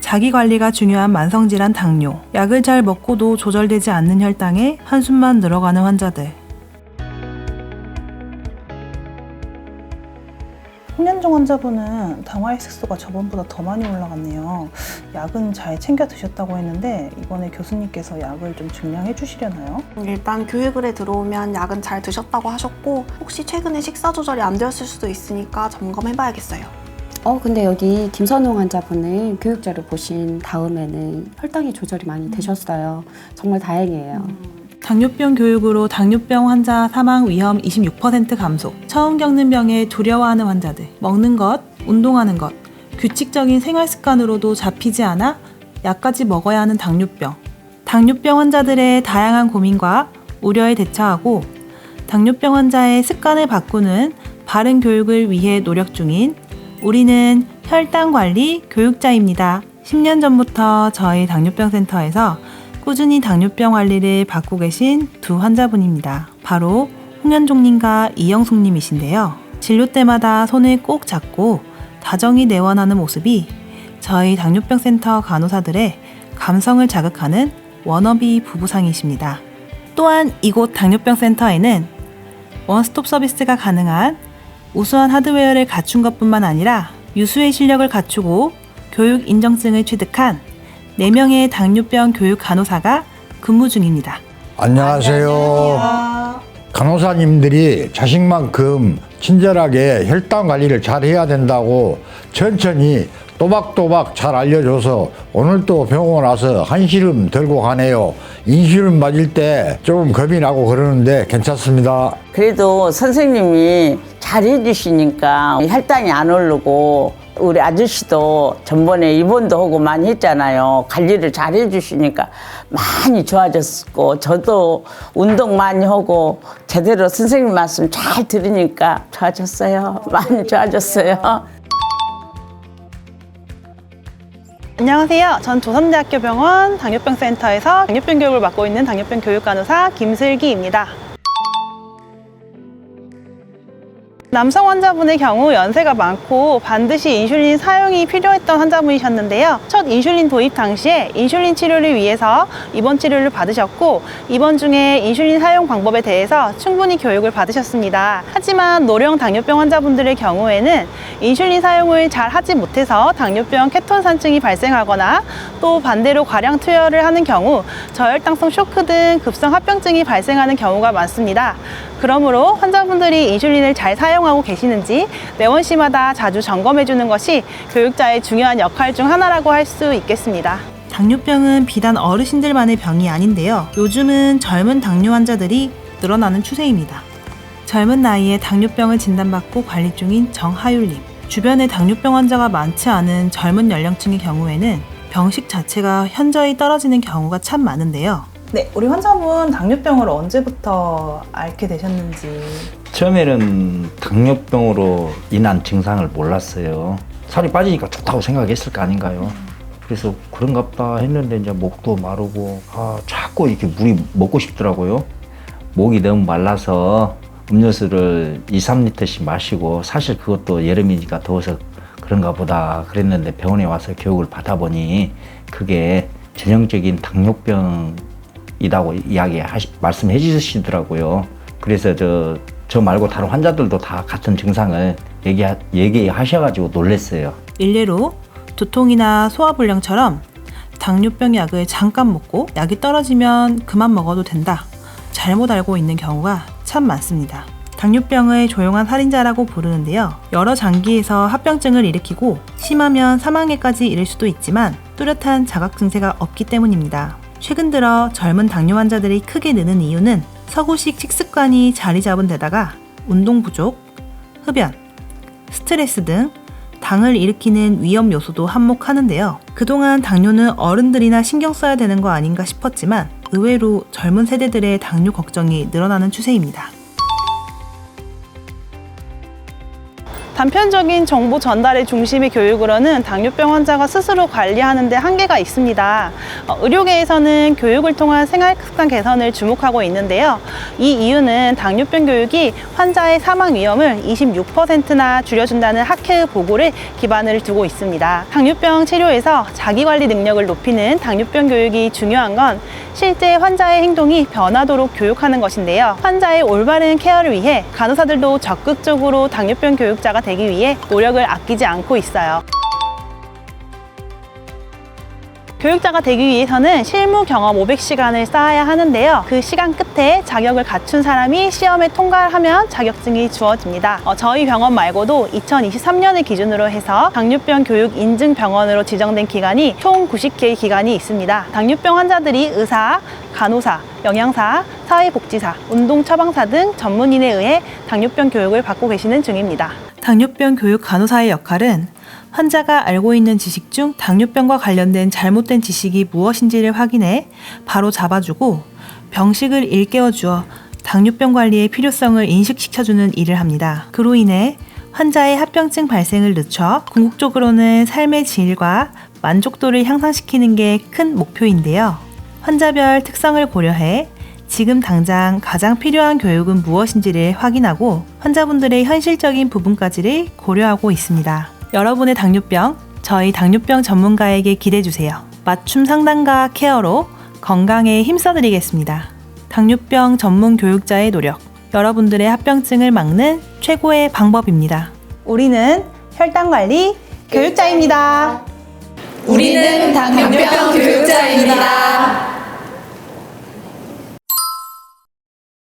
자기 관리가 중요한 만성질환 당뇨. 약을 잘 먹고도 조절되지 않는 혈당에 한숨만 늘어가는 환자들. 홍련종 환자분은 당화혈색소가 저번보다 더 많이 올라갔네요. 약은 잘 챙겨 드셨다고 했는데 이번에 교수님께서 약을 좀 증량해 주시려나요? 일단 교육을에 들어오면 약은 잘 드셨다고 하셨고 혹시 최근에 식사 조절이 안 되었을 수도 있으니까 점검해 봐야겠어요. 어, 근데 여기 김선홍 환자분은 교육자를 보신 다음에는 혈당이 조절이 많이 되셨어요. 정말 다행이에요. 당뇨병 교육으로 당뇨병 환자 사망 위험 26% 감소. 처음 겪는 병에 두려워하는 환자들. 먹는 것, 운동하는 것, 규칙적인 생활 습관으로도 잡히지 않아 약까지 먹어야 하는 당뇨병. 당뇨병 환자들의 다양한 고민과 우려에 대처하고 당뇨병 환자의 습관을 바꾸는 바른 교육을 위해 노력 중인 우리는 혈당 관리 교육자입니다. 10년 전부터 저희 당뇨병 센터에서 꾸준히 당뇨병 관리를 받고 계신 두 환자분입니다. 바로 홍현종님과 이영숙님이신데요. 진료 때마다 손을 꼭 잡고 다정히 내원하는 모습이 저희 당뇨병 센터 간호사들의 감성을 자극하는 워너비 부부상이십니다. 또한 이곳 당뇨병 센터에는 원스톱 서비스가 가능한 우수한 하드웨어를 갖춘 것뿐만 아니라 유수의 실력을 갖추고 교육 인정증을 취득한 4명의 당뇨병 교육 간호사가 근무 중입니다. 안녕하세요. 간호사님들이 자식만큼 친절하게 혈당 관리를 잘 해야 된다고 천천히 또박또박 잘 알려줘서 오늘 또 병원 와서 한시름 들고 가네요. 인슐린 맞을 때 조금 겁이 나고 그러는데 괜찮습니다. 그래도 선생님이 잘 해주시니까 혈당이 안 오르고 우리 아저씨도 전번에 입원도 하고 많이 했잖아요. 관리를 잘 해주시니까 많이 좋아졌고 저도 운동 많이 하고 제대로 선생님 말씀 잘 들으니까 좋아졌어요. 많이 좋아졌어요. 안녕하세요. 전 조선대학교 병원 당뇨병 센터에서 당뇨병 교육을 맡고 있는 당뇨병 교육 간호사 김슬기입니다. 남성 환자분의 경우 연세가 많고 반드시 인슐린 사용이 필요했던 환자분이셨는데요. 첫 인슐린 도입 당시에 인슐린 치료를 위해서 입원 치료를 받으셨고 입원 중에 인슐린 사용 방법에 대해서 충분히 교육을 받으셨습니다. 하지만 노령 당뇨병 환자분들의 경우에는 인슐린 사용을 잘 하지 못해서 당뇨병 케톤 산증이 발생하거나 또 반대로 과량 투여를 하는 경우 저혈당성 쇼크 등 급성 합병증이 발생하는 경우가 많습니다. 그러므로 환자분들이 인슐린을 잘 사용 하고 계시는지 내원 시마다 자주 점검해 주는 것이 교육자의 중요한 역할 중 하나라고 할 수 있겠습니다. 당뇨병은 비단 어르신들만의 병이 아닌데요. 요즘은 젊은 당뇨 환자들이 늘어나는 추세입니다. 젊은 나이에 당뇨병을 진단받고 관리 중인 정하율님. 주변에 당뇨병 환자가 많지 않은 젊은 연령층의 경우에는 병식 자체가 현저히 떨어지는 경우가 참 많은데요. 네, 우리 환자분 당뇨병을 언제부터 앓게 되셨는지. 처음에는 당뇨병으로 인한 증상을 몰랐어요. 살이 빠지니까 좋다고 생각했을 거 아닌가요? 그래서 그런가 보다 했는데 이제 목도 마르고 아 자꾸 이렇게 물이 먹고 싶더라고요. 목이 너무 말라서 음료수를 2, 3리터씩 마시고 사실 그것도 여름이니까 더워서 그런가 보다 그랬는데 병원에 와서 교육을 받아보니 그게 전형적인 당뇨병이라고 이야기 말씀해 주시더라고요. 그래서 저, 저 말고 다른 환자들도 다 같은 증상을 얘기하, 얘기하셔가지고 놀랬어요. 일례로 두통이나 소화불량처럼 당뇨병 약을 잠깐 먹고 약이 떨어지면 그만 먹어도 된다. 잘못 알고 있는 경우가 참 많습니다. 당뇨병을 조용한 살인자라고 부르는데요. 여러 장기에서 합병증을 일으키고 심하면 사망에까지 이를 수도 있지만 뚜렷한 자각 증세가 없기 때문입니다. 최근 들어 젊은 당뇨 환자들이 크게 느는 이유는 서구식 식습관이 자리 잡은 데다가 운동 부족, 흡연, 스트레스 등 당을 일으키는 위험 요소도 한몫하는데요. 그동안 당뇨는 어른들이나 신경 써야 되는 거 아닌가 싶었지만 의외로 젊은 세대들의 당뇨 걱정이 늘어나는 추세입니다. 단편적인 정보 전달의 중심의 교육으로는 당뇨병 환자가 스스로 관리하는 데 한계가 있습니다. 어, 의료계에서는 교육을 통한 생활 습관 개선을 주목하고 있는데요. 이 이유는 당뇨병 교육이 환자의 사망 위험을 26%나 줄여준다는 학회의 보고를 기반을 두고 있습니다. 당뇨병 치료에서 자기관리 능력을 높이는 당뇨병 교육이 중요한 건 실제 환자의 행동이 변하도록 교육하는 것인데요. 환자의 올바른 케어를 위해 간호사들도 적극적으로 당뇨병 교육자가 되기 위해 노력을 아끼지 않고 있어요. 교육자가 되기 위해서는 실무 경험 500시간을 쌓아야 하는데요. 그 시간 끝에 자격을 갖춘 사람이 시험에 통과를 하면 자격증이 주어집니다. 어, 저희 병원 말고도 2023년을 기준으로 해서 당뇨병 교육 인증 병원으로 지정된 기관이 총 90개의 기관이 있습니다. 당뇨병 환자들이 의사, 간호사, 영양사, 사회복지사, 운동처방사 등 전문인에 의해 당뇨병 교육을 받고 계시는 중입니다. 당뇨병 교육 간호사의 역할은 환자가 알고 있는 지식 중 당뇨병과 관련된 잘못된 지식이 무엇인지를 확인해 바로 잡아주고 병식을 일깨워 주어 당뇨병 관리의 필요성을 인식시켜주는 일을 합니다. 그로 인해 환자의 합병증 발생을 늦춰 궁극적으로는 삶의 질과 만족도를 향상시키는 게 큰 목표인데요. 환자별 특성을 고려해 지금 당장 가장 필요한 교육은 무엇인지를 확인하고 환자분들의 현실적인 부분까지를 고려하고 있습니다. 여러분의 당뇨병, 저희 당뇨병 전문가에게 기대주세요. 맞춤 상담과 케어로 건강에 힘써드리겠습니다. 당뇨병 전문 교육자의 노력, 여러분들의 합병증을 막는 최고의 방법입니다. 우리는 혈당 관리 교육자입니다. 우리는 당뇨병 교육자입니다.